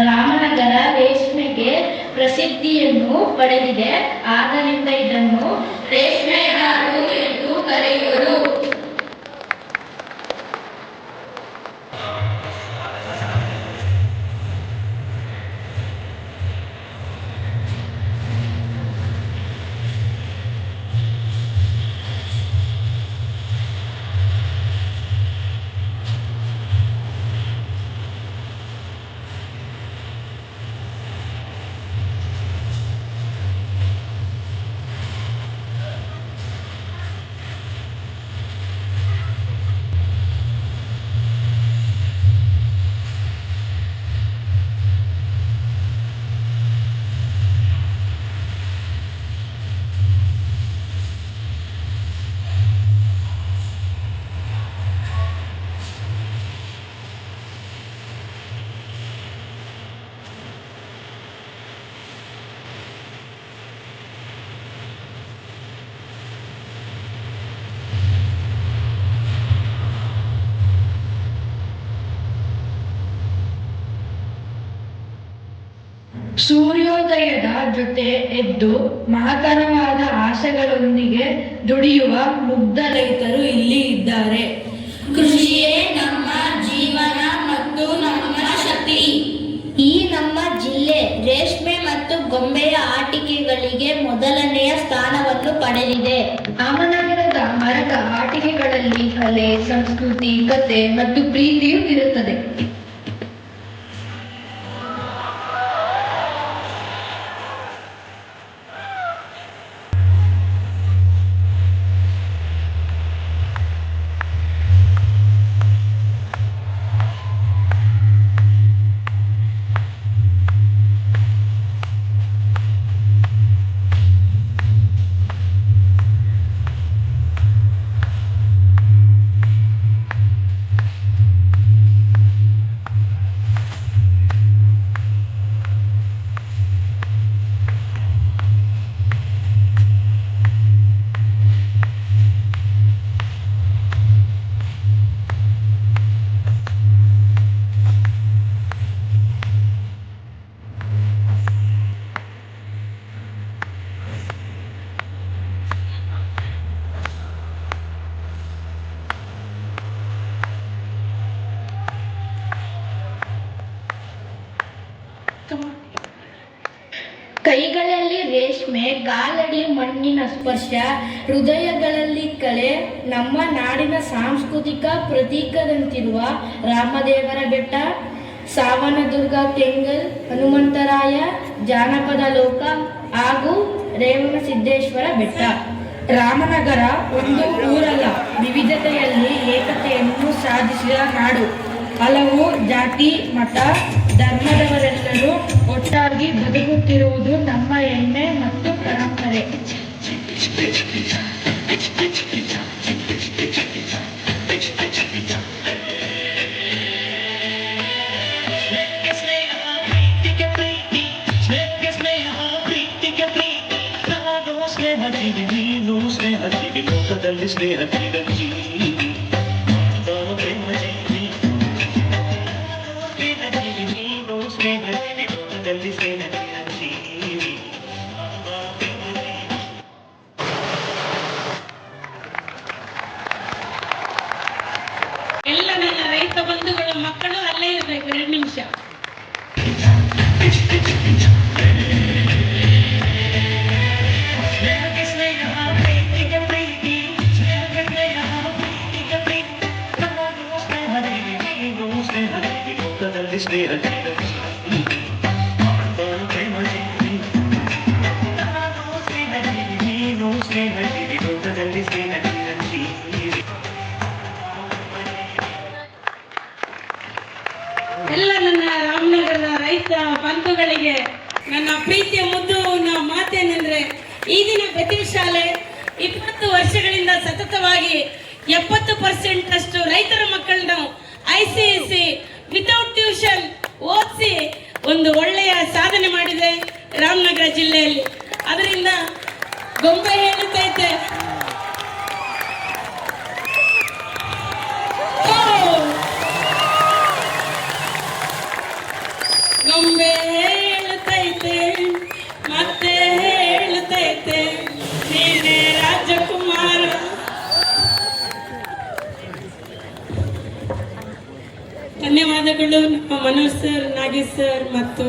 ರಾಮನಗರ ರೇಷ್ಮೆಗೆ ಪ್ರಸಿದ್ಧಿಯನ್ನು ಪಡೆದಿದೆ. ಆದ್ದರಿಂದ ಇದನ್ನು ರೇಷ್ಮೆ ಎಂದು ಕರೆಯುವರು. ಸೂರ್ಯೋದಯದ ಜೊತೆ ಎದ್ದು ಮಹತರವಾದ ಆಸೆಗಳೊಂದಿಗೆ ದುಡಿಯುವ ಮುಗ್ಧ ರೈತರು ಇಲ್ಲಿ ಇದ್ದಾರೆ. ಕೃಷಿಯೇ ನಮ್ಮ ಜೀವನ ಮತ್ತು ನಮ್ಮ ಶಕ್ತಿ. ಈ ನಮ್ಮ ಜಿಲ್ಲೆ ರೇಷ್ಮೆ ಮತ್ತು ಗೊಂಬೆಯ ಆಟಿಕೆಗಳಿಗೆ ಮೊದಲನೆಯ ಸ್ಥಾನವನ್ನು ಪಡೆದಿದೆ. ರಾಮನಗರದ ಮರದ ಆಟಿಕೆಗಳಲ್ಲಿ ಕಲೆ ಸಂಸ್ಕೃತಿ ಕತೆ ಮತ್ತು ಪ್ರೀತಿಯೂ ಇರುತ್ತದೆ. ರೇಷ್ಮೆ ಗಾಲಡಿ ಮಣ್ಣಿನ ಸ್ಪರ್ಶ, ಹೃದಯಗಳಲ್ಲಿ ಕಲೆ ನಮ್ಮ ನಾಡಿನ ಸಾಂಸ್ಕೃತಿಕ ಪ್ರತೀಕದಂತಿರುವ ರಾಮದೇವರ ಬೆಟ್ಟ, ಸಾವನದುರ್ಗ ಕೆಂಗಲ್, ಹನುಮಂತರಾಯ, ಜಾನಪದ ಲೋಕ ಹಾಗೂ ರೇವಣ ಸಿದ್ದೇಶ್ವರ ಬೆಟ್ಟ. ರಾಮನಗರ ಒಂದು ಊರಲ್ಲ, ವಿವಿಧತೆಯಲ್ಲಿ ಏಕತೆಯನ್ನು ಸಾಧಿಸಿದ ನಾಡು. ಹಲವು ಜಾತಿ, ಮತ, ಧರ್ಮದವರೆಲ್ಲರೂ ಒಟ್ಟಾಗಿ ಬದುಕುತ್ತಿರುವುದು ನಮ್ಮ ಹೆಮ್ಮೆ ಮತ್ತು ಪರಂಪರೆ. ನೀನು ಸ್ನೇಹ ಜೀವಿ ಲೋಕದಲ್ಲಿ ಸ್ನೇಹ ಎಲ್ಲ ನನ್ನ ರೈತ ಬಂಧುಗಳ ಮಕ್ಕಳು ಅಲ್ಲೇ ಇರಬೇಕು ಎರಡು ನಿಮಿಷ. ಸ್ನೇಹ ಈ ದಿನ ಪ್ರತಿ ಶಾಲೆ ಇಪ್ಪತ್ತು ವರ್ಷಗಳಿಂದ ಸತತವಾಗಿ ಎಪ್ಪತ್ತು ಪರ್ಸೆಂಟ್ ಅಷ್ಟು ರೈತರ ಮಕ್ಕಳನ್ನು I C I C without tuition ಓದಿಸಿ ಒಂದು ಒಳ್ಳೆಯ ಸಾಧನೆ ಮಾಡಿದೆ ರಾಮನಗರ ಜಿಲ್ಲೆಯಲ್ಲಿ. ಅದರಿಂದ ಗೊಂಬೆ ಹೇಳುತ್ತೈತೆ ರಾಜಕುಮಾರ್. ಧನ್ಯವಾದಗಳು ನಮ್ಮ ಮನೋಜ್ ಸರ್ ನಾಗೇಶ್ ಸರ್ ಮತ್ತು